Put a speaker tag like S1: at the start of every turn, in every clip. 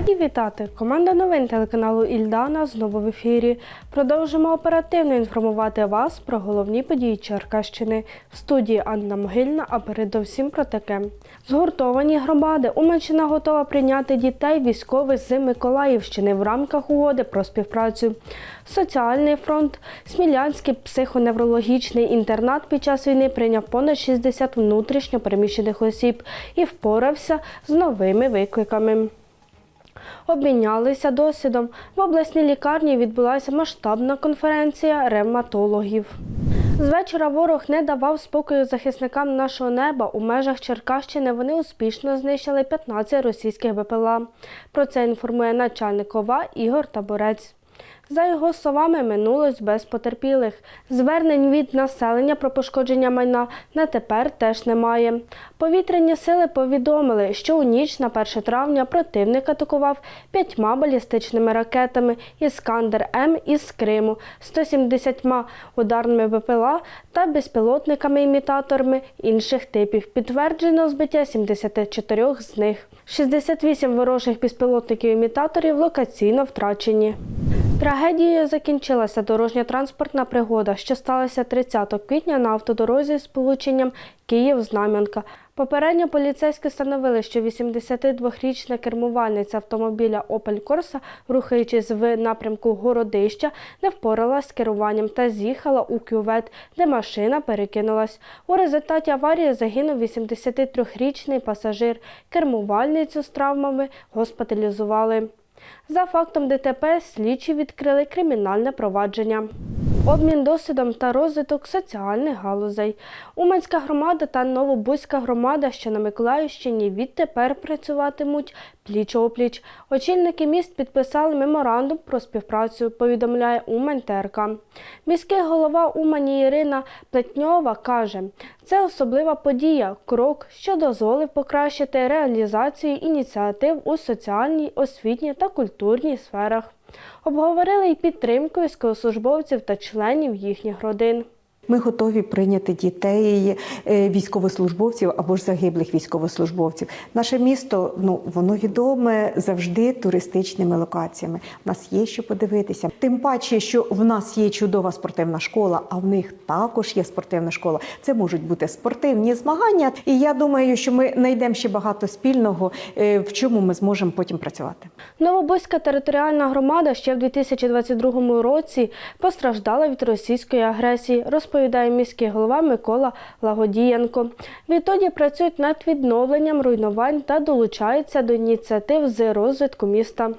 S1: Раді вітати! Команда новин телеканалу Ільдана знову в ефірі. Продовжимо оперативно інформувати вас про головні події Черкащини. В студії Анна Могильна, а передовсім про таке. Згуртовані громади. Уманщина готова прийняти дітей військових з Миколаївщини в рамках угоди про співпрацю. Соціальний фронт, Смілянський психоневрологічний інтернат під час війни прийняв понад 60 внутрішньо переміщених осіб і впорався з новими викликами. Обмінялися досвідом. В обласній лікарні відбулася масштабна конференція ревматологів. З вечора ворог не давав спокою захисникам нашого неба. У межах Черкащини вони успішно знищили 15 російських БПЛА. Про це інформує начальник ОВА Ігор Таборець. За його словами, минулось без потерпілих. Звернень від населення про пошкодження майна на тепер теж немає. Повітряні сили повідомили, що у ніч на 1 травня противник атакував п'ятьма балістичними ракетами Іскандер М із Криму, 170 ударними БПЛА та безпілотниками-імітаторами інших типів. Підтверджено збиття 74 з них. 68 ворожих безпілотників-імітаторів локаційно втрачені. Трагедією закінчилася дорожньо-транспортна пригода, що сталася 30 квітня на автодорозі з полученням Київ-Знам'янка. Попередньо поліцейські встановили, що 82-річна кермувальниця автомобіля Opel Corsa, рухаючись в напрямку Городища, не впоралась з керуванням та з'їхала у кювет, де машина перекинулась. У результаті аварії загинув 83-річний пасажир. Кермувальницю з травмами госпіталізували. За фактом ДТП слідчі відкрили кримінальне провадження. Обмін досвідом та розвиток соціальних галузей. Уманська громада та Новобузька громада, що на Миколаївщині, відтепер працюватимуть пліч-опліч. Очільники міст підписали меморандум про співпрацю, повідомляє Умань. Міський голова Умані Ірина Плетньова каже, це особлива подія, крок, що дозволив покращити реалізацію ініціатив у соціальній, освітній та культурній сферах. Обговорили й підтримку військовослужбовців та членів їхніх родин.
S2: Ми готові прийняти дітей е, військовослужбовців або ж загиблих військовослужбовців. Наше місто ну воно відоме завжди туристичними локаціями. У нас є що подивитися. Тим паче, що в нас є чудова спортивна школа, а в них також є спортивна школа. Це можуть бути спортивні змагання. І я думаю, що ми знайдемо ще багато спільного, е, в чому ми зможемо потім працювати.
S1: Новобузька територіальна громада ще в 2022 році постраждала від російської агресії, розповідає міський голова Микола Лагодієнко. Відтоді працюють над відновленням руйнувань та долучаються до ініціатив з розвитку міста.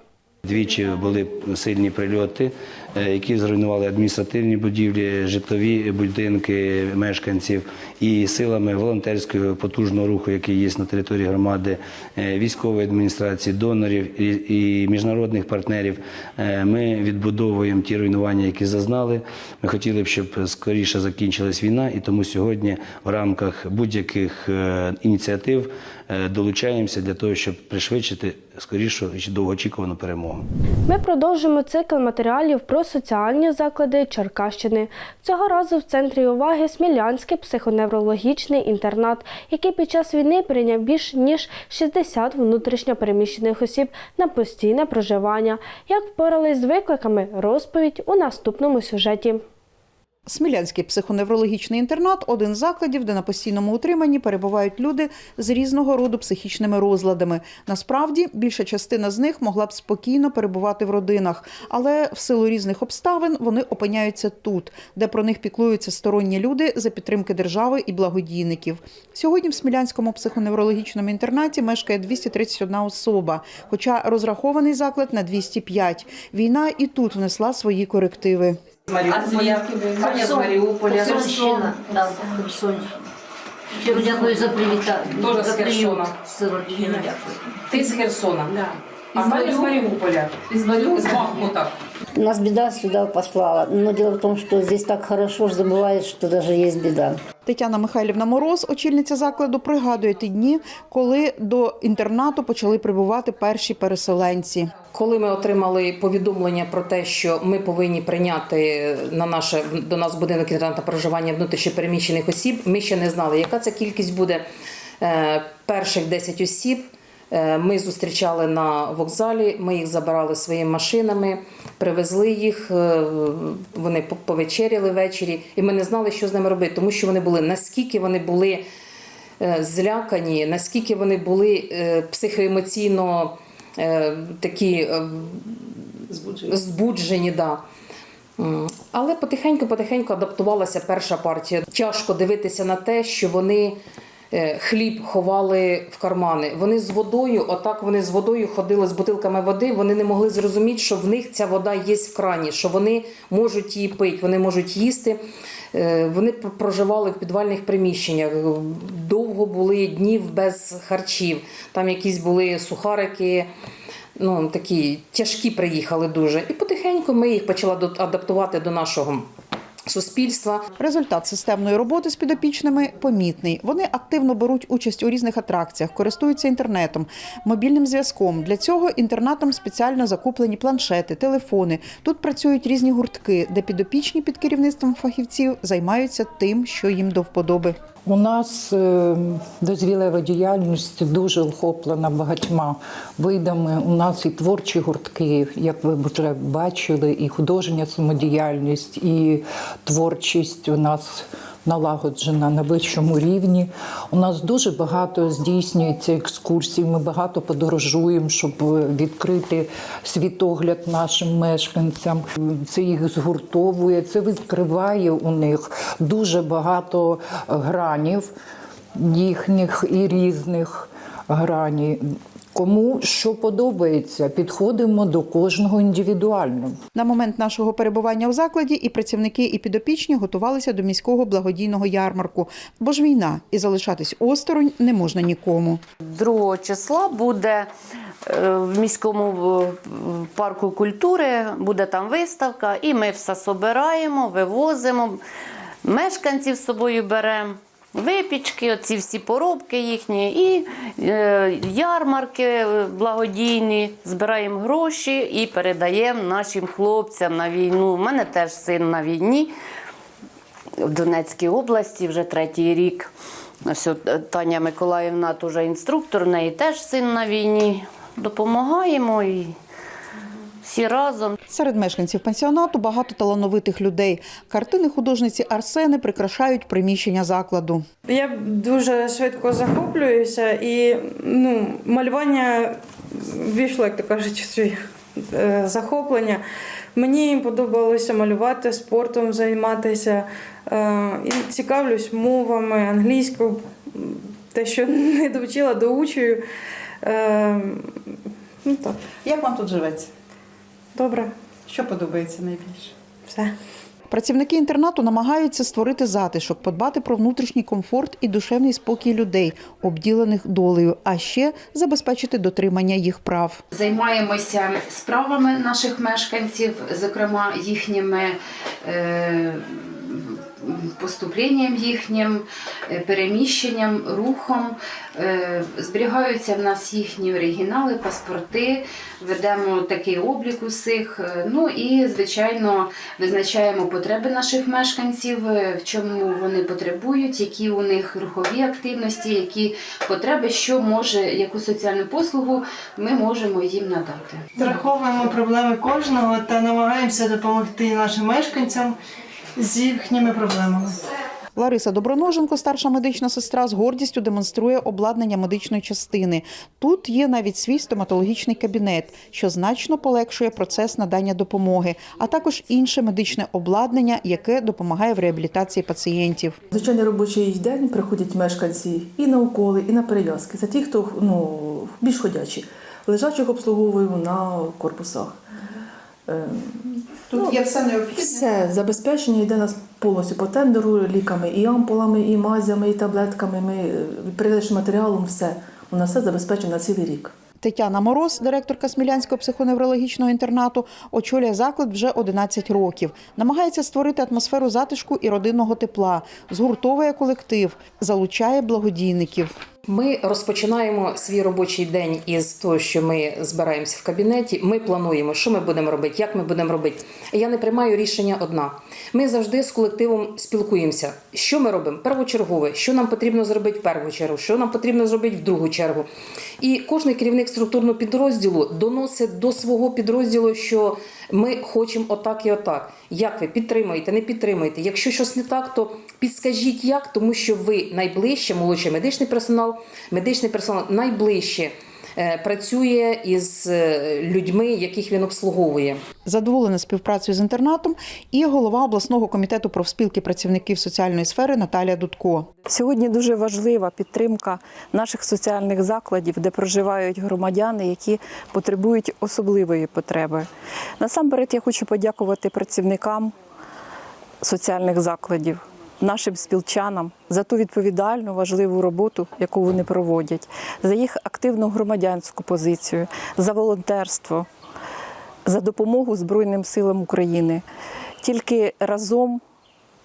S3: Двічі були сильні прильоти, які зруйнували адміністративні будівлі, житлові будинки мешканців і силами волонтерського потужного руху, який є на території громади, е, військової адміністрації, донорів і міжнародних партнерів. е, Ми відбудовуємо ті руйнування, які зазнали. Ми хотіли б, щоб скоріше закінчилась війна, і тому сьогодні в рамках будь-яких е, ініціатив е, долучаємося для того, щоб пришвидшити скорішу і довгоочікувану перемогу.
S1: Ми продовжимо цикл матеріалів про соціальні заклади Черкащини. Цього разу в центрі уваги Смілянський психоневрологічний інтернат, який під час війни прийняв більш ніж 60 внутрішньопереміщених осіб на постійне проживання. Як впорались з викликами, розповідь у наступному сюжеті.
S4: Смілянський психоневрологічний інтернат один з закладів, де на постійному утриманні перебувають люди з різного роду психічними розладами. Насправді, більша частина з них могла б спокійно перебувати в родинах, але в силу різних обставин вони опиняються тут, де про них піклуються сторонні люди за підтримки держави і благодійників. Сьогодні в Смілянському психоневрологічному інтернаті мешкає 231 особа, хоча розрахований заклад на 205. Війна і тут внесла свої корективи.
S5: З Маріуполя, Аня з Маріуполя.
S6: Херсона, да, Херсон. Щиро дякую за привітання.
S5: Дуже з. Херсона.
S6: Щиро дякую.
S5: Ти з Херсона.
S6: Да.
S5: А Аня з Маріуполя. З Маріуполя. З Бахмута.
S7: Нас беда сюда послала. Но дело в том, что здесь так хорошо, что забывает, что даже есть беда.
S4: Тетяна Михайлівна Мороз, очільниця закладу, пригадує ті дні, коли до інтернату почали прибувати перші переселенці.
S8: Коли ми отримали повідомлення про те, що ми повинні прийняти на наше до нас будинок інтернату проживання внутрішньопереміщених осіб, ми ще не знали, яка це кількість буде. Е, Перших 10 осіб Ми зустрічали на вокзалі, ми їх забирали своїми машинами, привезли їх, е, вони повечеряли ввечері, і ми не знали, що з ними робити, тому що вони були наскільки вони були е, злякані, наскільки вони були е, психоемоційно е, такі е, збуджені. Да. Але потихеньку-потихеньку адаптувалася перша партія. Тяжко дивитися на те, що вони е, хліб ховали в кармани. Вони з водою, отак вони з водою ходили з бутилками води. Вони не могли зрозуміти, що в них ця вода є в крані, що вони можуть її пити, вони можуть їсти. Е, Вони проживали в підвальних приміщеннях. Довго були днів без харчів. Там якісь були сухарики ну, такі тяжкі приїхали дуже. І потихеньку ми їх почали адаптувати до нашого суспільства.
S4: Результат системної роботи з підопічними помітний. Вони активно беруть участь у різних атракціях, користуються інтернетом, мобільним зв'язком. Для цього інтернатом спеціально закуплені планшети, телефони. Тут працюють різні гуртки, де підопічні під керівництвом фахівців займаються тим, що їм до вподоби.
S9: У нас е, дозвілева діяльність дуже охоплена багатьма видами. У нас і творчі гуртки, як ви вже бачили, і художня самодіяльність, і творчість у нас налагоджена на вищому рівні. У нас дуже багато здійснюється екскурсій. Ми багато подорожуємо, щоб відкрити світогляд нашим мешканцям. Це їх згуртовує, це відкриває у них дуже багато гранів їхніх і різних грані. Кому що подобається, підходимо до кожного індивідуально.
S4: На момент нашого перебування у закладі і працівники, і підопічні готувалися до міського благодійного ярмарку, бо ж війна і залишатись осторонь не можна нікому.
S10: 2 числа буде е, в міському е, парку культури, буде там виставка, і ми все собираємо, вивозимо, мешканців з собою беремо. Випічки, оці всі поробки їхні, і е, ярмарки е, благодійні, збираємо гроші і передаємо нашим хлопцям на війну. У мене теж син на війні в Донецькій області вже третій рік. Ось е, Таня Миколаївна теж інструктор, в неї теж син на війні. Допомагаємо і всі разом.
S4: Серед мешканців пансіонату багато талановитих людей. Картини художниці Арсени прикрашають приміщення закладу.
S11: Я дуже швидко захоплююся і ну, малювання війшло, як то кажуть, в свої е, захоплення. Мені подобалося малювати, спортом займатися. Е, і цікавлюсь мовами, англійською, те, що не довчила, доучую. Е, ну так,
S4: Як вам тут живеться?
S11: Добре,
S4: Що подобається найбільше?
S11: все.
S4: Працівники інтернату намагаються створити затишок, подбати про внутрішній комфорт і душевний спокій людей, обділених долею, а ще забезпечити дотримання їх прав.
S12: Займаємося справами наших мешканців, зокрема їхніми е, поступленням їхнім, е, переміщенням, рухом. Е, Зберігаються в нас їхні оригінали, паспорти, ведемо такий облік усіх. Е, Ну і, звичайно, визначаємо потреби наших мешканців, в чому вони потребують, які у них рухові активності, які потреби, що може, яку соціальну послугу ми можемо їм надати.
S11: Враховуємо проблеми кожного та намагаємося допомогти нашим мешканцям з їхніми проблемами.
S4: Лариса Доброноженко, старша медична сестра, з гордістю демонструє обладнання медичної частини. Тут є навіть свій стоматологічний кабінет, що значно полегшує процес надання допомоги, а також інше медичне обладнання, яке допомагає в реабілітації пацієнтів.
S13: Звичайний робочий день приходять мешканці і на уколи, і на перев'язки. Це ті, хто ну, більш ходячі. Лежачих обслуговуємо на корпусах.
S4: Тут є все необхідне.
S13: Все забезпечення йде нас повністю по тендеру, ліками, і ампулами, і мазями, і таблетками. Ми е, матеріалом, все. У нас все забезпечено на цілий рік.
S4: Тетяна Мороз, директорка Смілянського психоневрологічного інтернату, очолює заклад вже 11 років. Намагається створити атмосферу затишку і родинного тепла, згуртовує колектив, залучає благодійників.
S8: Ми розпочинаємо свій робочий день із того, що ми збираємося в кабінеті. Ми плануємо, що ми будемо робити, як ми будемо робити. Я не приймаю рішення одна. Ми завжди з колективом спілкуємося. Що ми робимо? Первочергове, що нам потрібно зробити в першу чергу, що нам потрібно зробити в другу чергу. І кожен керівник структурного підрозділу доносить до свого підрозділу, що ми хочемо отак і отак. Як ви підтримуєте, не підтримуєте? Якщо щось не так, то підскажіть як, тому що ви найближче, молодший медичний персонал, медичний персонал найближче працює із е, людьми, яких він обслуговує.
S4: Задоволена співпрацею з інтернатом і голова обласного комітету профспілки працівників соціальної сфери Наталія Дудко.
S14: Сьогодні дуже важлива підтримка наших соціальних закладів, де проживають громадяни, які потребують особливої потреби. Насамперед я хочу подякувати працівникам соціальних закладів, нашим спілчанам за ту відповідальну важливу роботу, яку вони проводять, за їх активну громадянську позицію, за волонтерство, за допомогу Збройним силам України. Тільки разом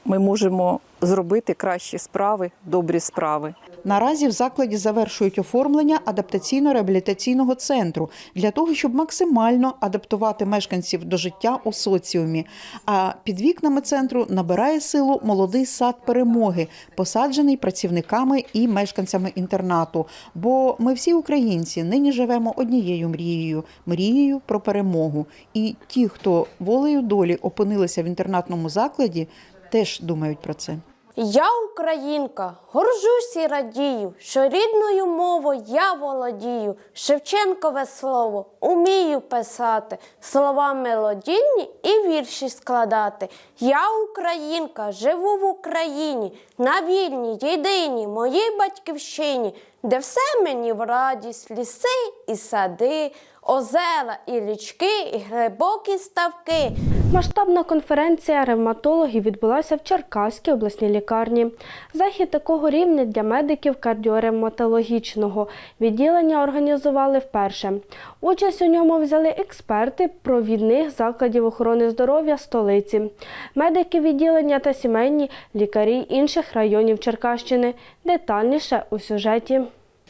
S14: ми можемо зробити кращі справи, добрі справи.
S4: Наразі в закладі завершують оформлення адаптаційно-реабілітаційного центру для того, щоб максимально адаптувати мешканців до життя у соціумі. А під вікнами центру набирає силу молодий сад перемоги, посаджений працівниками і мешканцями інтернату. Бо ми всі українці нині живемо однією мрією мрією про перемогу. І ті, хто волею долі опинилися в інтернатному закладі, теж думають про це.
S1: Я українка, горжусь і радію, що рідною мовою я володію. Шевченкове слово умію писати, слова мелодійні і вірші складати. Я українка, живу в Україні, на вільній, єдиній моїй батьківщині, де все мені в радість, ліси і сади, озера і річки, і глибокі ставки. Масштабна конференція ревматологів відбулася в Черкаській обласній лікарні. Захід такого рівня для медиків кардіоревматологічного відділення організували вперше. Участь у ньому взяли експерти провідних закладів охорони здоров'я столиці, медики відділення та сімейні лікарі інших районів Черкащини. Детальніше у сюжеті.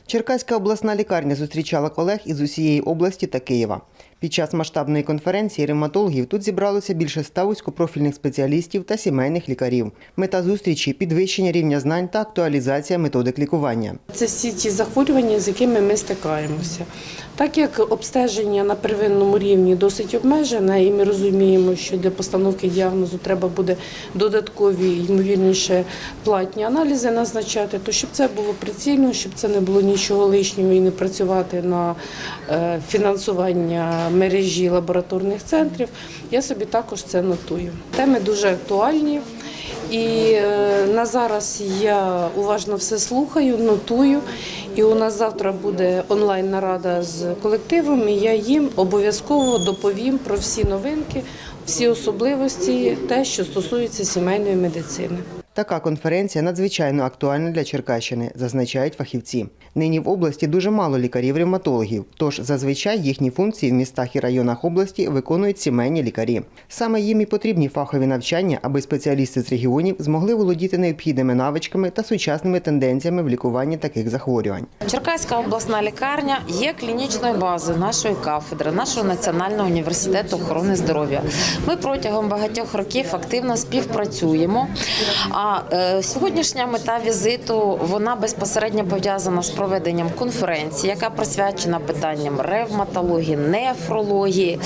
S15: Черкаська обласна лікарня зустрічала колег із усієї області та Києва. Під час масштабної конференції ревматологів тут зібралося більше ста вузькопрофільних спеціалістів та сімейних лікарів. Мета зустрічі підвищення рівня знань та актуалізація методик лікування.
S16: Це всі ті захворювання, з якими ми стикаємося. Так як обстеження на первинному рівні досить обмежене, і ми розуміємо, що для постановки діагнозу треба буде додаткові, ймовірніше, платні аналізи назначати, то щоб це було прицільно, щоб це не було нічого лишнього і не працювати на е, фінансування мережі лабораторних центрів, я собі також це нотую. Теми дуже актуальні. І е, на зараз я уважно все слухаю, нотую. І у нас завтра буде онлайн нарада з колективом. І я їм обов'язково доповім про всі новинки, всі особливості, те, що стосується сімейної медицини.
S15: Така конференція надзвичайно актуальна для Черкащини, зазначають фахівці. Нині в області дуже мало лікарів-ревматологів, тож зазвичай їхні функції в містах і районах області виконують сімейні лікарі. Саме їм і потрібні фахові навчання, аби спеціалісти з регіонів змогли володіти необхідними навичками та сучасними тенденціями в лікуванні таких захворювань.
S17: Черкаська обласна лікарня є клінічною базою нашої кафедри, нашого національного університету охорони здоров'я. Ми протягом багатьох років активно співпрацюємо. Е, сьогоднішня мета візиту вона безпосередньо пов'язана з проведенням конференції, яка присвячена питанням ревматології, нефрології,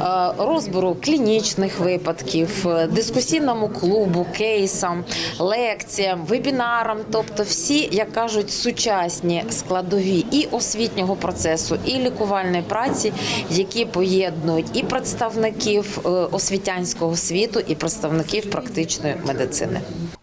S17: е, розбору клінічних випадків, е, дискусійному клубу, кейсам, лекціям, вебінарам, тобто всі, як кажуть, сучасні складові і освітнього процесу, і лікувальної праці, які поєднують і представників освітянського світу, і представників практичної медицини.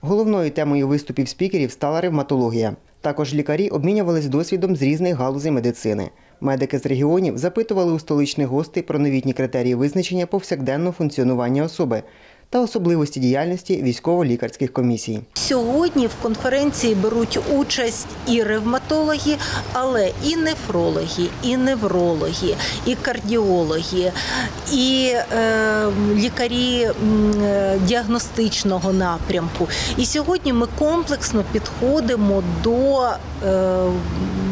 S15: Головною темою виступів спікерів стала ревматологія. Також лікарі обмінювались досвідом з різних галузей медицини. Медики з регіонів запитували у столичних гостей про новітні критерії визначення повсякденного функціонування особи. Та особливості діяльності військово-лікарських комісій.
S18: Сьогодні в конференції беруть участь і ревматологи, але і нефрологи, і неврологи, і кардіологи, і е, лікарі е, діагностичного напрямку. І сьогодні ми комплексно підходимо до е,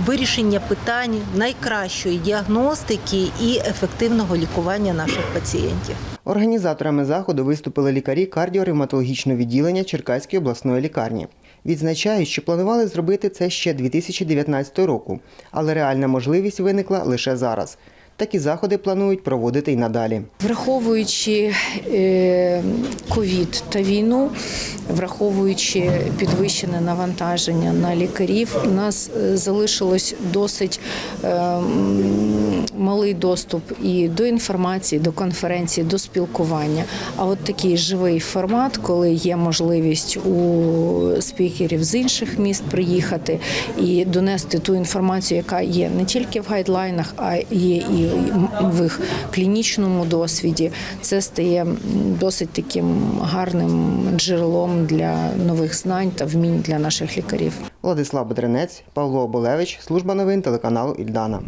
S18: вирішення питань найкращої діагностики і ефективного лікування наших пацієнтів.
S15: Організаторами заходу виступили лікарі кардіоревматологічного відділення Черкаської обласної лікарні. Відзначають, що планували зробити це ще 2019 року, але реальна можливість виникла лише зараз. Такі заходи планують проводити й надалі.
S19: Враховуючи е, ковід та війну, враховуючи підвищене навантаження на лікарів, у нас е, залишилось досить е, м, малий доступ і до інформації, до конференції, до спілкування. А от такий живий формат, коли є можливість у спікерів з інших міст приїхати і донести ту інформацію, яка є не тільки в гайдлайнах, а є і в їх клінічному досвіді. Це стає досить таким гарним джерелом для нових знань та вмінь для наших лікарів.
S15: Владислав Бедренець, Павло Оболевич, служба новин телеканалу Ільдана.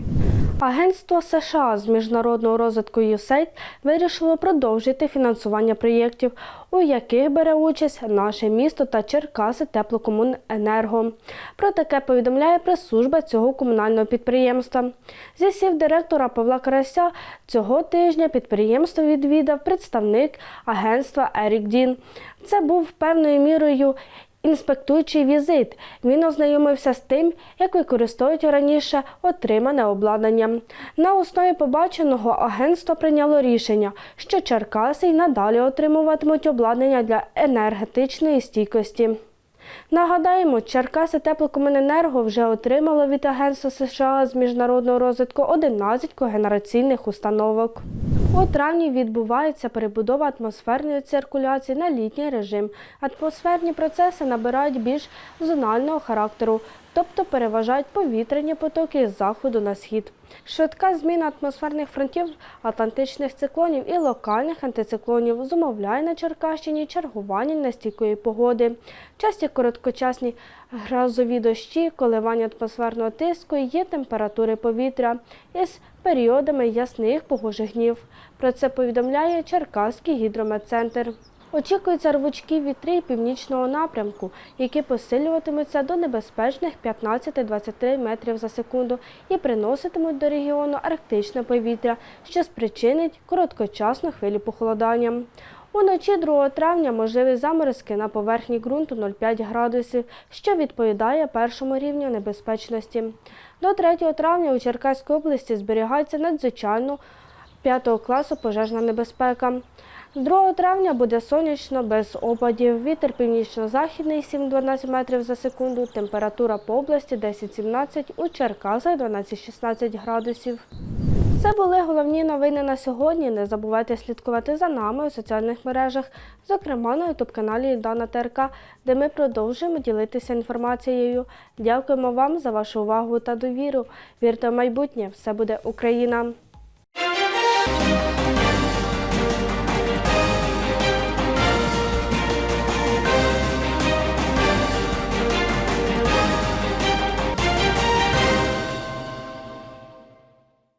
S1: Агентство США з міжнародного розвитку USAID вирішило продовжити фінансування проєктів, у яких бере участь наше місто та Черкаси Теплокомуненерго. Про таке повідомляє прес-служба цього комунального підприємства. Зі слів директора Павла Карася, цього тижня підприємство відвідав представник агентства Ерік Дін. Це був певною мірою інспектуючий візит. Він ознайомився з тим, як використовують раніше отримане обладнання. На основі побаченого агентство прийняло рішення, що Черкаси й надалі отримуватимуть обладнання для енергетичної стійкості. Нагадаємо, Черкаси Теплокомуненерго вже отримало від Агентства США з міжнародного розвитку 11 когенераційних установок. У травні відбувається перебудова атмосферної циркуляції на літній режим. Атмосферні процеси набирають більш зонального характеру, тобто переважають повітряні потоки з заходу на схід. Швидка зміна атмосферних фронтів, атлантичних циклонів і локальних антициклонів зумовляє на Черкащині чергування нестійкої погоди. Часті короткочасні грозові дощі, коливання атмосферного тиску є температури повітря із періодами ясних погожих днів. Про це повідомляє Черкаський гідрометцентр. Очікуються рвучки вітри північного напрямку, які посилюватимуться до небезпечних 15-23 метрів за секунду і приноситимуть до регіону арктичне повітря, що спричинить короткочасну хвилю похолодання. Уночі 2 травня можливі заморозки на поверхні ґрунту 0,5 градусів, що відповідає першому рівню небезпечності. До 3 травня у Черкаській області зберігається надзвичайно 5 класу пожежна небезпека. 2 травня буде сонячно, без опадів. Вітер північно-західний 7-12 метрів за секунду. Температура по області 10-17, у Черкасах 12-16 градусів. Це були головні новини на сьогодні. Не забувайте слідкувати за нами у соціальних мережах, зокрема на ютуб-каналі Дана ТРК, де ми продовжуємо ділитися інформацією. Дякуємо вам за вашу увагу та довіру. Вірте в майбутнє, все буде Україна!